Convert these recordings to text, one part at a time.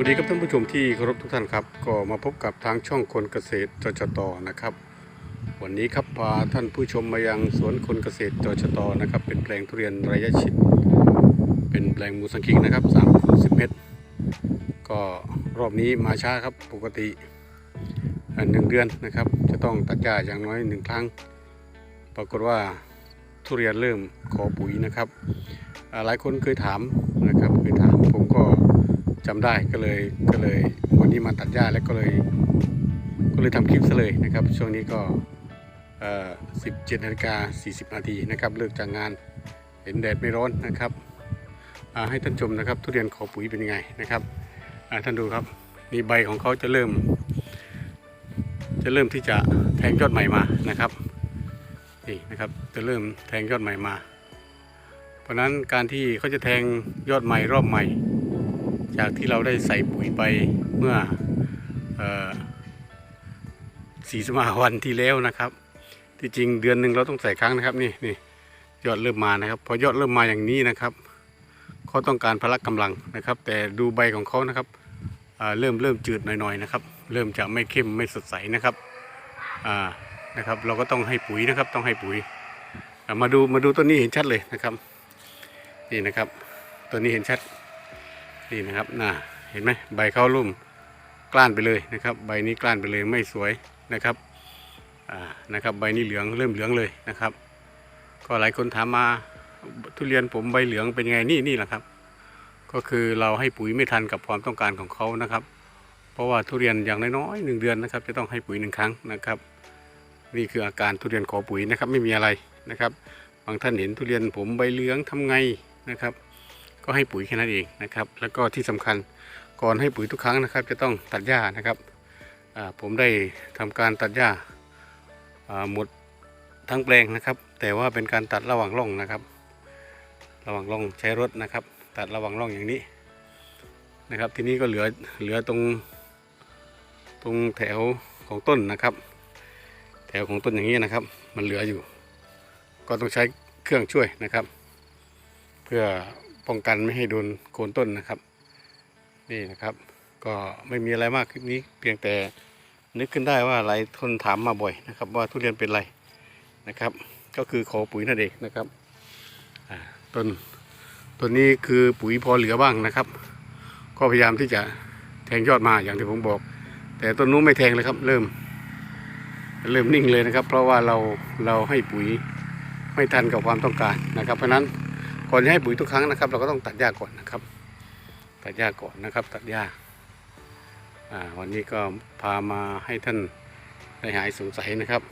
วัสดีครับท่านผู้ชมที่เคารพทุกท่านครับ ก็มาพบกับทางช่องคนเกษตรจจตนะครับ วันนี้ครับพาท่านผู้ชมมายังสวนคนเกษตรจจตนะครับ เป็นแปลงทุเรียนระยะชิด เป็นแปลงมูสังคิงนะครับ3คูณ10เมตร ก็รอบนี้มาช้าครับปกติหนึ่งเดือนนะครับ จะต้องตัดหญ้าอย่างน้อยหนึ่งครั้ง ปรากฏว่าทุเรียนเริ่มขอปุ๋ยนะครับ หลายคนเคยถามนะครับเคยถามผมก็ จำได้ก็เลยก็เลยวันนี้มาตัดหญ้าแล้วก็เลย ก็เลยทำคลิปซะเลยนะครับ ช่วงนี้ก็เอ่อ17นาฬิกา40นาทีนะครับเลิกจากงานเห็นแดดไม่ร้อนนะครับให้ท่านชมนะครับ ทุเรียนขอปุ๋ยเป็นยังไงนะครับท่านดูครับนี่ใบของเขาจะเริ่ม จะเริ่มที่จะแทงยอดใหม่มานะครับนี่นะครับจะเริ่มแทงยอดใหม่มา เพราะนั้นการที่เขาจะแทงยอดใหม่รอบใหม่ จากที่เราได้ใส่ปุ๋ยไปเมื่อสี่สิบห้าวันที่แล้วนะครับ ที่จริงเดือนหนึ่งเราต้องใส่ครั้งนะครับนี่นี่ยอดเริ่มมานะครับ พอยอดเริ่มมาอย่างนี้นะครับเขาต้องการพละกำลังนะครับ แต่ดูใบของเขานะครับเริ่มเริ่มจืดหน่อยๆนะครับ เริ่มจะไม่เข้มไม่สดใสนะครับนะครับ เราก็ต้องให้ปุ๋ยนะครับ ต้องให้ปุ๋ยมาดูมาดูต้นนี้เห็นชัดเลยนะครับ นี่นะครับตัวนี้เห็นชัด นี่นะครับน่าเห็นไหมใบเข้ารุ่มกล้านไปเลยนะครับ ใบนี้กล้านไปเลยไม่สวยนะครับอ่านะครับ ใบนี้เหลืองเริ่มเหลืองเลยนะครับ ก็หลายคนถามมาทุเรียนผมใบเหลืองเป็นไงนี่นี่แหละครับ ก็คือเราให้ปุ๋ยไม่ทันกับความต้องการของเขานะครับ เพราะว่าทุเรียนอย่างน้อยๆหนึ่งเดือนนะครับ จะต้องให้ปุ๋ยหนึ่งครั้งนะครับ นี่คืออาการทุเรียนขอปุ๋ยนะครับไม่มีอะไรนะครับบางท่านเห็นทุเรียนผมใบเหลืองทำไงนะครับ ก็ให้ปุ๋ยแค่นั้นเองนะครับ แล้วก็ที่สำคัญก่อนให้ปุ๋ยทุกครั้งนะครับ จะต้องตัดหญ้านะครับผมได้ทำการตัดหญ้าอ่าหมดทั้งแปลงนะครับ แต่ว่าเป็นการตัดระหว่างร่องนะครับ ระหว่างร่องใช้รถนะครับ ตัดระหว่างร่องอย่างนี้นะครับ ทีนี้ก็เหลือเหลือตรงตรงแถวของต้นนะครับ แถวของต้นอย่างนี้นะครับ มันเหลืออยู่ ก็ต้องใช้เครื่องช่วยนะครับ เพื่อ ป้องกันไม่ให้โดนโคนต้นนะครับ นี่นะครับ ก็ไม่มีอะไรมากคลิปนี้ เพียงแต่นึกขึ้นได้ว่าหลายคนถามมาบ่อยนะครับ ว่าทุเรียนเป็นไรนะครับ ก็คือขอปุ๋ยนั่นเองนะครับต้นต้นนี้คือปุ๋ยพอเหลือบ้างนะครับ ก็พยายามที่จะแทงยอดมาอย่างที่ผมบอก แต่ต้นนู้นไม่แทงเลยครับ เริ่ม เริ่มนิ่งเลยนะครับ เพราะว่าเราเราให้ปุ๋ยไม่ทันกับความต้องการนะครับ เพราะนั้น ก่อนจะให้ปุ๋ยทุกครั้งนะครับ เราก็ต้องตัดหญ้าก่อนนะครับ ตัดหญ้าก่อนนะครับ ตัดหญ้าวันนี้ก็พามาให้ท่านได้หายสงสัยนะครับ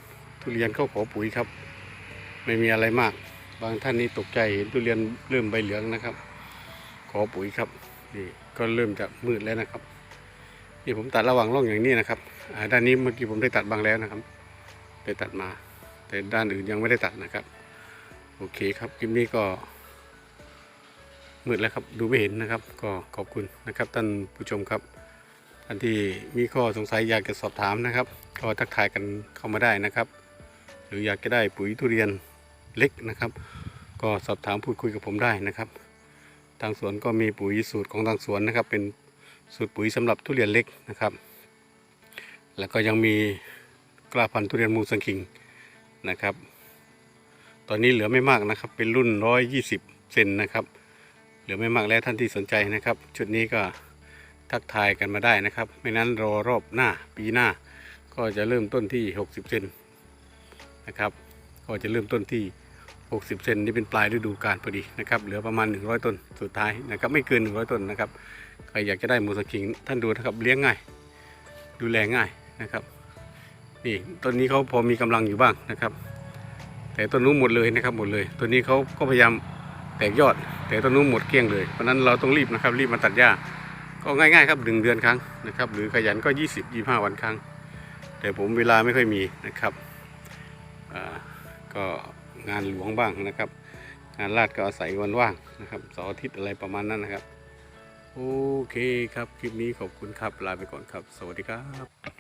ทุเรียนเข้าขอปุ๋ยครับ ไม่มีอะไรมาก บางท่านนี่ตกใจเห็นทุเรียนเริ่มใบเหลืองนะครับ ขอปุ๋ยครับนี่ก็เริ่มจะมืดแล้วนะครับนี่ผมตัดระหว่างร่องอย่างนี้นะครับด้านนี้เมื่อกี้ผมได้ตัดบางแล้วนะครับได้ตัดมา แต่ด้านอื่นยังไม่ได้ตัดนะครับ โอเคครับคลิปนี้ก็ มืดแล้วครับดูไม่เห็นนะครับ ก็ขอบคุณนะครับท่านผู้ชมครับท่านที่มีข้อสงสัยอยากจะสอบถามนะครับ ก็ทักทายกันเข้ามาได้นะครับ หรืออยากจะได้ปุ๋ยทุเรียนเล็กนะครับ ก็สอบถามพูดคุยกับผมได้นะครับ ทางสวนก็มีปุ๋ยสูตรของทางสวนนะครับ เป็นสูตรปุ๋ยสำหรับทุเรียนเล็กนะครับ แล้วก็ยังมีกล้าพันธุ์ทุเรียนมูสังคิงนะครับ ตอนนี้เหลือไม่มากนะครับ เป็นรุ่น 120 เซนนะครับ เหลือไม่มากแล้วท่านที่สนใจนะครับ ชุดนี้ก็ทักทายกันมาได้นะครับ ไม่นั้นรอรอบหน้าปีหน้า ก็จะเริ่มต้นที่ 60 เซนนะครับ ก็จะเริ่มต้นที่ 60 เซนนี่เป็นปลายฤดูกาลพอดีนะครับ เหลือประมาณ 100 ต้นสุดท้ายนะครับ ไม่เกิน 100 ต้นนะครับ ใครอยากจะได้มูสคิง ท่านดูนะครับ เลี้ยงง่าย ดูแลง่ายนะครับ นี่ต้นนี้เขาพอมีกำลังอยู่บ้างนะครับ แต่ต้นนู้นหมดเลยนะครับ หมดเลยต้นนี้เขาก็พยายาม แตกยอด แต่ต้นนู้นหมดเกลี้ยงเลย เพราะนั้นเราต้องรีบนะครับรีบมาตัดหญ้า ก็ง่ายๆครับหนึ่งเดือนครั้งนะครับหรือขยันก็ 20 25 วันครั้ง แต่ผมเวลาไม่ค่อยมีนะครับก็งานหลวงบ้างนะครับ งานลาดก็อาศัยวันว่างนะครับเสาร์อาทิตย์อะไรประมาณนั้นนะครับ โอเคครับ คลิปนี้ขอบคุณครับ ลาไปก่อนครับ สวัสดีครับ